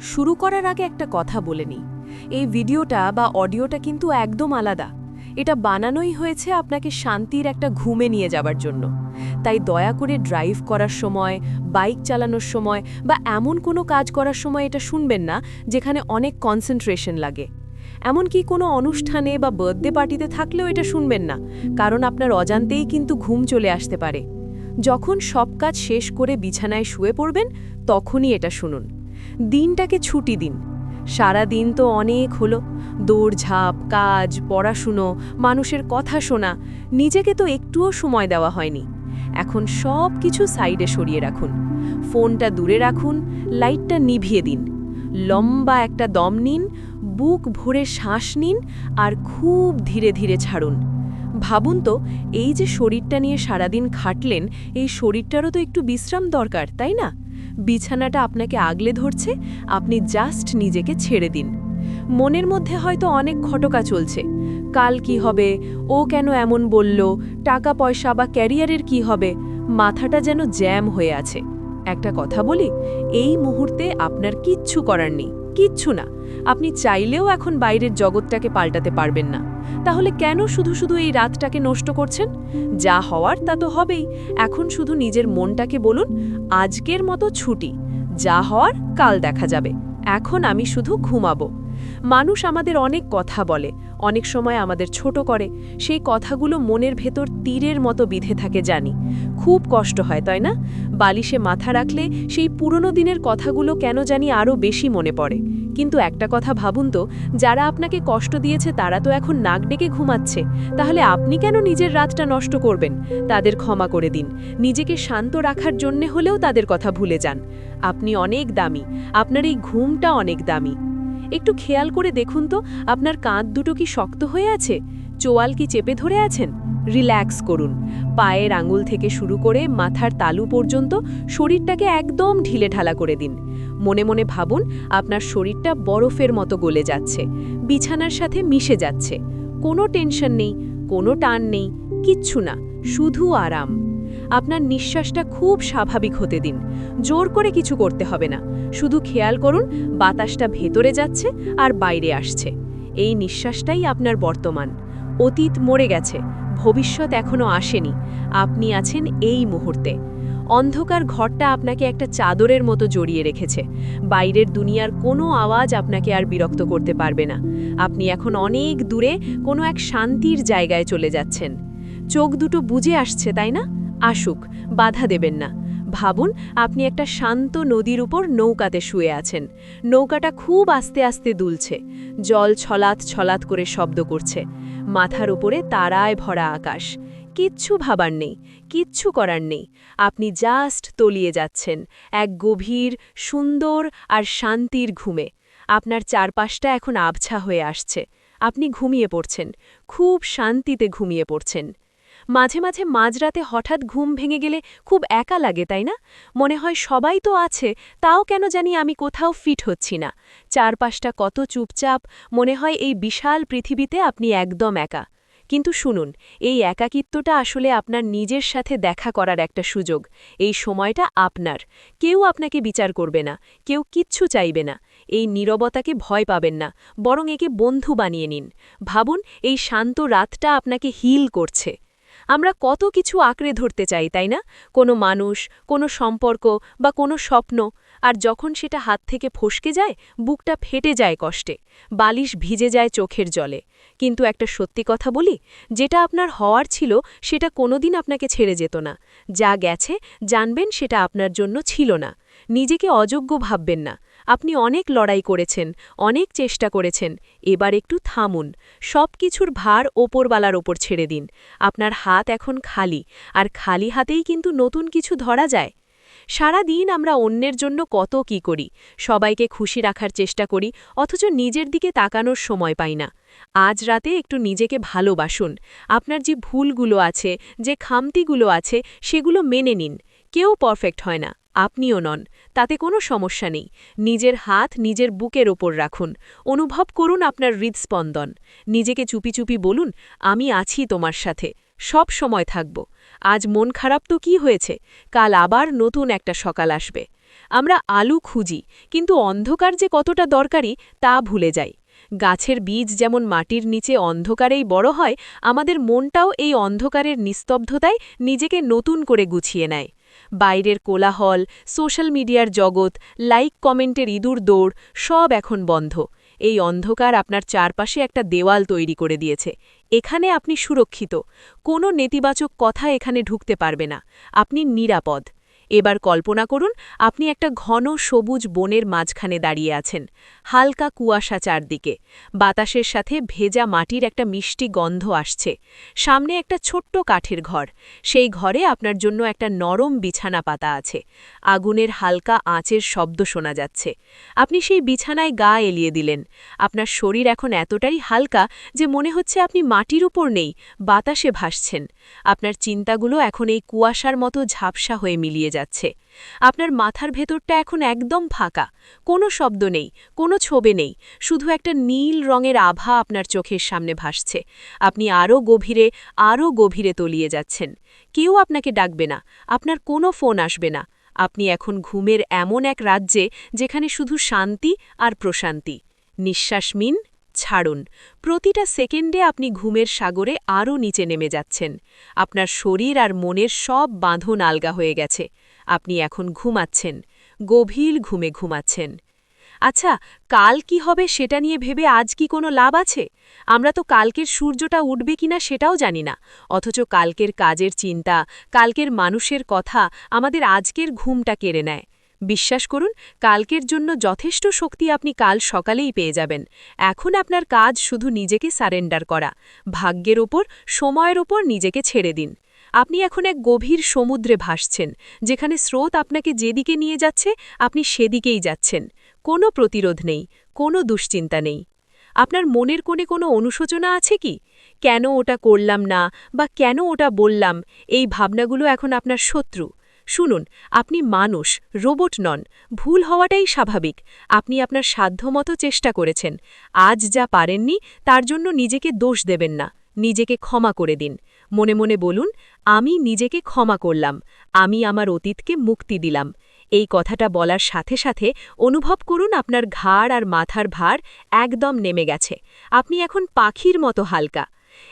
শুরু করার আগে একটা কথা বলে নিই। এই ভিডিওটা বা অডিওটা কিন্তু একদম আলাদা। এটা বানানোই হয়েছে আপনাকে শান্তির একটা ঘুমে নিয়ে যাবার জন্য। তাই দয়া করে ড্রাইভ করার সময়, বাইক চালানোর সময় বা এমন কোনো কাজ করার সময় এটা শুনবেন না, যেখানে অনেক কনসেন্ট্রেশন লাগে। এমনকি কোনো অনুষ্ঠানে বা বার্থডে পার্টিতে থাকলেও এটা শুনবেন না, কারণ আপনার অজান্তেই কিন্তু ঘুম চলে আসতে পারে। যখন সব কাজ শেষ করে বিছানায় শুয়ে পড়বেন, তখনই এটা শুনুন। দিনটাকে ছুটি দিন। সারা দিন তো অনেক হলো। দৌড়ঝাঁপ, কাজ, পড়াশুনো, মানুষের কথা শোনা, নিজেকে তো একটুও সময় দেওয়া হয়নি। এখন সব কিছু সাইডে সরিয়ে রাখুন। ফোনটা দূরে রাখুন, লাইটটা নিভিয়ে দিন। লম্বা একটা দম নিন, বুক ভরে শ্বাস নিন আর খুব ধীরে ধীরে ছাড়ুন। ভাবুন তো, এই যে শরীরটা নিয়ে সারাদিন খাটলেন, এই শরীরটারও তো একটু বিশ্রাম দরকার, তাই না? বিছানাটা আপনাকে আগলে ধরছে, আপনি জাস্ট নিজেকে ছেড়ে দিন। মনের মধ্যে হয়তো অনেক ঘটকা চলছে। কাল কি হবে? ও কেন এমন বলল? টাকা পয়সা বা ক্যারিয়ারের কি হবে? মাথাটা যেন জ্যাম হয়ে আছে। একটা কথা বলি, এই মুহূর্তে আপনার কিচ্ছু করার নেই, কিচ্ছু না। আপনি চাইলেও এখন বাইরের জগৎটাকে পাল্টাতে পারবেন না। তাহলে কেন শুধু শুধু এই রাতটাকে নষ্ট করছেন? যা হওয়ার তা তো হবেই। এখন শুধু নিজের মনটাকে বলুন, আজকের মতো ছুটি। যা হওয়ার কাল দেখা যাবে। এখন আমি শুধু ঘুমাবো। মানুষ আমাদের অনেক কথা বলে, অনেক সময় আমাদের ছোট করে। সেই কথাগুলো মনের ভেতর তীরের মতো বিধে থাকে, জানি। খুব কষ্ট হয়, তাই না? বালিশে মাথা রাখলে সেই পুরনো দিনের কথাগুলো কেন জানি আরও বেশি মনে পড়ে। কিন্তু একটা কথা ভাবুন তো, যারা আপনাকে কষ্ট দিয়েছে তারা তো এখন নাক ডেকে ঘুমাচ্ছে। তাহলে আপনি কেন নিজের রাতটা নষ্ট করবেন? তাদের ক্ষমা করে দিন। নিজেকে শান্ত রাখার জন্যে হলেও তাদের কথা ভুলে যান। আপনি অনেক দামি। আপনার এই ঘুমটা অনেক দামি। একটু খেয়াল করে দেখুন তো, আপনার কাঁধ দুটো কি শক্ত হয়ে আছে? চোয়াল কি চেপে ধরে আছেন? রিল্যাক্স করুন। পায়ের আঙুল থেকে শুরু করে মাথার তালু পর্যন্ত শরীরটাকে একদম ঢিলে ঢালা করে দিন। মনে মনে ভাবুন, আপনার শরীরটা বরফের মতো গলে যাচ্ছে। বিছানার সাথে মিশে যাচ্ছে। কোনো টেনশন নেই, কোনো টান নেই, কিচ্ছু না, শুধু আরাম। আপনার নিঃশ্বাসটা খুব স্বাভাবিক হতে দিন। জোর করে কিছু করতে হবে না। শুধু খেয়াল করুন, বাতাসটা ভেতরে যাচ্ছে আর বাইরে আসছে। এই নিঃশ্বাসটাই আপনার বর্তমান। অতীত মরে গেছে, ভবিষ্যৎ এখনও আসেনি। আপনি আছেন এই মুহূর্তে। অন্ধকার ঘরটা আপনাকে একটা চাদরের মতো জড়িয়ে রেখেছে। বাইরের দুনিয়ার কোনো আওয়াজ আপনাকে আর বিরক্ত করতে পারবে না। আপনি এখন অনেক দূরে কোনো এক শান্তির জায়গায় চলে যাচ্ছেন। চোখ দুটো বুঝে আসছে, তাই না? আসুক, বাধা দেবেন না। ভাবুন, আপনি একটা শান্ত নদীর উপর নৌকাতে শুয়ে আছেন। নৌকাটা খুব আস্তে আস্তে দুলছে। জল ছলাত ছলাত করে শব্দ করছে। মাথার উপরে তারায় ভরা আকাশ। কিচ্ছু ভাবার নেই, কিচ্ছু করার নেই। আপনি জাস্ট তলিয়ে যাচ্ছেন, এক গভীর, সুন্দর আর শান্তির ঘুমে। আপনার চারপাশটা এখন আবছা হয়ে আসছে। আপনি ঘুমিয়ে পড়ছেন, খুব শান্তিতে ঘুমিয়ে পড়ছেন। মাঝে মাঝে মাঝরাতে হঠাৎ ঘুম ভেঙে গেলে খুব একা লাগে, তাই না? মনে হয় সবাই তো আছে, তাও কেন জানি আমি কোথাও ফিট হচ্ছি না। চারপাশটা কত চুপচাপ, মনে হয় এই বিশাল পৃথিবীতে আপনি একদম একা। কিন্তু শুনুন, এই একাকিত্বটা আসলে আপনার নিজের সাথে দেখা করার একটা সুযোগ। এই সময়টা আপনার। কেউ আপনাকে বিচার করবে না, কেউ কিচ্ছু চাইবে না। এই নীরবতাকে ভয় পাবেন না, বরং একে বন্ধু বানিয়ে নিন। ভাবুন, এই শান্ত রাতটা আপনাকে হিল করছে। আমরা কত কিছু আঁকড়ে ধরতে চাই, তাই না? কোনো মানুষ, কোনো সম্পর্ক বা কোনো স্বপ্ন, আর যখন সেটা হাত থেকে ফসকে যায়, বুকটা ফেটে যায় কষ্টে, বালিশ ভিজে যায় চোখের জলে। কিন্তু একটা সত্যি কথা বলি, যেটা আপনার হওয়ার ছিল, সেটা কোনোদিন আপনাকে ছেড়ে যেত না। যা গেছে, জানবেন সেটা আপনার জন্য ছিল না। নিজেকে অযোগ্য ভাববেন না। আপনি অনেক লড়াই করেছেন, অনেক চেষ্টা করেছেন, এবার একটু থামুন সব কিছুর ভার ওপরবালার ওপর ছেড়ে দিন, আপনার হাত এখন খালি, আর খালি হাতেই কিন্তু নতুন কিছু ধরা যায়। সারা দিন আমরা অন্যের জন্য কত কি করি, সবাইকে খুশি রাখার চেষ্টা করি, অথচ নিজের দিকে তাকানোর সময় পাই না। আজ রাতে একটু নিজেকে ভালোবাসুন, আপনার যে ভুলগুলো আছে, যে খামতিগুলো আছে, সেগুলো মেনে নিন, কেউ পারফেক্ট হয় না। আপনিও নন, তাতে কোনো সমস্যা নেই। নিজের হাত নিজের বুকের ওপর রাখুন। অনুভব করুন আপনার হৃদস্পন্দন। নিজেকে চুপি চুপি বলুন, আমি আছি তোমার সাথে। সব সময় থাকব। আজ মন খারাপ তো কি হয়েছে? কাল আবার নতুন একটা সকাল আসবে। আমরা আলু খুঁজি, কিন্তু অন্ধকার যে কতটা দরকারি তা ভুলে যাই। গাছের বীজ যেমন মাটির নিচে অন্ধকারেই বড় হয়, আমাদের মনটাও এই অন্ধকারের নিস্তব্ধতায় নিজেকে নতুন করে গুছিয়ে নেয়। বাইরের কোলাহল, সোশ্যাল মিডিয়ার জগৎ, লাইক কমেন্টের ইঁদুর দৌড়, সব এখন বন্ধ। এই অন্ধকার আপনার চারপাশে একটা দেওয়াল তৈরি করে দিয়েছে। এখানে আপনি সুরক্ষিত। কোনো নেতিবাচক কথা এখানে ঢুকতে পারবে না। আপনি নিরাপদ। এবার কল্পনা করুন, আপনি একটা ঘন সবুজ বনের মাঝখানে দাঁড়িয়ে আছেন, হালকা কুয়াশা চারদিকে, বাতাসের সাথে ভেজা মাটির একটা মিষ্টি গন্ধ আসছে, সামনে একটা ছোট্ট কাঠের ঘর, সেই ঘরে আপনার জন্য একটা নরম বিছানা পাতা আছে, আগুনের হালকা আঁচের শব্দ শোনা যাচ্ছে, আপনি সেই বিছানায় গা এলিয়ে দিলেন, আপনার শরীর এখন এতটাই হালকা যে মনে হচ্ছে আপনি মাটির উপর নেই, বাতাসে ভাসছেন, আপনার চিন্তাগুলো এখন এই কুয়াশার মতো ঝাপসা হয়ে মিলিয়ে যাচ্ছে। আপনার মাথার ভেতরটা এখন একদম ফাঁকা। কোনো শব্দ নেই, কোনো ছবে নেই। শুধু একটা নীল রঙের আভা আপনার চোখের সামনে ভাসছে। আপনি আরও গভীরে আরও গভীরে তলিয়ে যাচ্ছেন। কেউ আপনাকে ডাকবে না, আপনার কোনো ফোন আসবে না। আপনি এখন ঘুমের এমন এক রাজ্যে যেখানে শুধু শান্তি আর প্রশান্তি। নিঃশ্বাস মিন ছাড়ুন। প্রতিটা সেকেন্ডে আপনি ঘুমের সাগরে আরও নিচে নেমে যাচ্ছেন। আপনার শরীর আর মনের সব বাঁধন আলগা হয়ে গেছে। আপনি এখন ঘুমাচ্ছেন। গভীর ঘুমে ঘুমাচ্ছেন। আচ্ছা কাল কি হবে সেটা নিয়ে ভেবে আজ কি কোনো লাভ আছে? আমরা তো কালকের সূর্যটা উঠবে কিনা সেটাও জানি না। অথচ কালকের কাজের চিন্তা, কালকের মানুষের কথা আমাদের আজকের ঘুমটা কেড়ে নেয়। বিশ্বাস করুন, কালকের জন্য যথেষ্ট শক্তি আপনি কাল সকালেই পেয়ে যাবেন। এখন আপনার কাজ শুধু নিজেকে সারেন্ডার করা। ভাগ্যের ওপর, সময়ের ওপর নিজেকে ছেড়ে দিন। আপনি এখন এক গভীর সমুদ্রে ভাসছেন, যেখানে স্রোত আপনাকে যেদিকে নিয়ে যাচ্ছে, আপনি সেদিকেই যাচ্ছেন। কোনো প্রতিরোধ নেই, কোনো দুশ্চিন্তা নেই। আপনার মনের কোণে কোনো অনুশোচনা আছে কি? কেন ওটা করলাম না বা কেন ওটা বললাম? এই ভাবনাগুলো এখন আপনার শত্রু। শুনুন, আপনি মানুষ, রোবট নন, ভুল হওয়াটাই স্বাভাবিক। আপনি আপনার সাধ্যমতো চেষ্টা করেছেন। আজ যা পারেননি, তার জন্য নিজেকে দোষ দেবেন না। নিজেকে ক্ষমা করে দিন। মনে মনে বলুন, আমি নিজেকে ক্ষমা করলাম, আমি আমার অতীতকে মুক্তি দিলাম। এই কথাটা বলার সাথে সাথে অনুভব করুন আপনার ঘাড় আর মাথার ভার একদম নেমে গেছে। আপনি এখন পাখির মতো হালকা।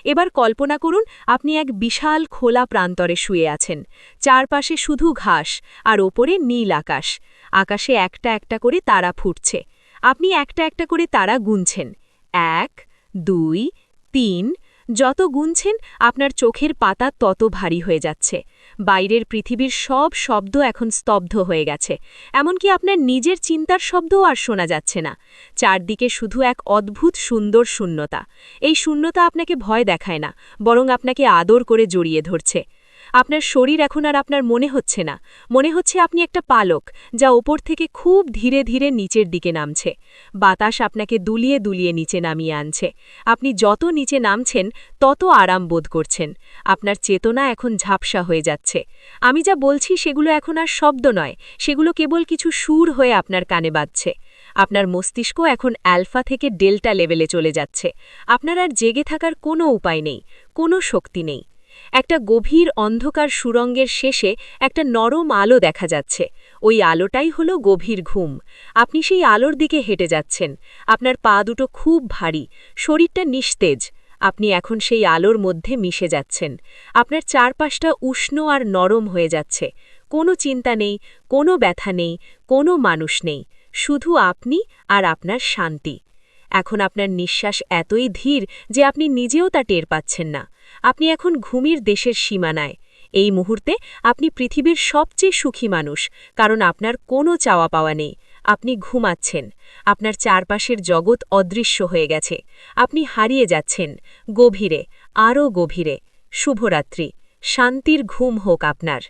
এবার কল্পনা করুন, আপনি এক বিশাল খোলা প্রান্তরে শুয়ে আছেন। চারপাশে শুধু ঘাস আর ওপরে নীল আকাশ। আকাশে একটা একটা করে তারা ফুটছে। আপনি একটা একটা করে তারা গুনছেন। এক, দুই, তিন যত গুনছেন, আপনার চোখের পাতা তত ভারী হয়ে যাচ্ছে। বাইরের পৃথিবীর সব শব্দ এখন স্তব্ধ হয়ে গেছে। এমনকি আপনার নিজের চিন্তার শব্দও আর শোনা যাচ্ছে না। চারদিকে শুধু এক অদ্ভুত সুন্দর শূন্যতা। এই শূন্যতা আপনাকে ভয় দেখায় না, বরং আপনাকে আদর করে জড়িয়ে ধরছে। আপনার শরীর এখন আর আপনার মনে হচ্ছে না। মনে হচ্ছে আপনি একটা পালক, যা ওপর থেকে খুব ধীরে ধীরে নিচের দিকে নামছে। বাতাস আপনাকে দুলিয়ে দুলিয়ে নিচে নামিয়ে আনছে। আপনি যত নিচে নামছেন, তত আরাম বোধ করছেন। আপনার চেতনা এখন ঝাপসা হয়ে যাচ্ছে। আমি যা বলছি সেগুলো এখন আর শব্দ নয়, সেগুলো কেবল কিছু সুর হয়ে আপনার কানে বাজছে। আপনার মস্তিষ্ক এখন অ্যালফা থেকে ডেল্টা লেভেলে চলে যাচ্ছে। আপনার আর জেগে থাকার কোনো উপায় নেই, কোনো শক্তি নেই। একটা গভীর অন্ধকার সুরঙ্গের শেষে একটা নরম আলো দেখা যাচ্ছে। ওই আলোটাই হলো গভীর ঘুম। আপনি সেই আলোর দিকে হেঁটে যাচ্ছেন। আপনার পা দুটো খুব ভারী, শরীরটা নিস্তেজ। আপনি এখন সেই আলোর মধ্যে মিশে যাচ্ছেন। আপনার চারপাশটা উষ্ণ আর নরম হয়ে যাচ্ছে। কোনো চিন্তা নেই, কোনো ব্যথা নেই, কোনো মানুষ নেই। শুধু আপনি আর আপনার শান্তি। এখন আপনার নিঃশ্বাস এতই ধীর যে আপনি নিজেও তা টের পাচ্ছেন না। আপনি এখন ঘুমির দেশের সীমানায়। এই মুহূর্তে আপনি পৃথিবীর সবচেয়ে সুখী মানুষ, কারণ আপনার কোনো চাওয়া পাওয়া নেই। আপনি ঘুমাচ্ছেন। আপনার চারপাশের জগৎ অদৃশ্য হয়ে গেছে। আপনি হারিয়ে যাচ্ছেন। গভীরে, আরও গভীরে। শুভরাত্রি। শান্তির ঘুম হোক আপনার।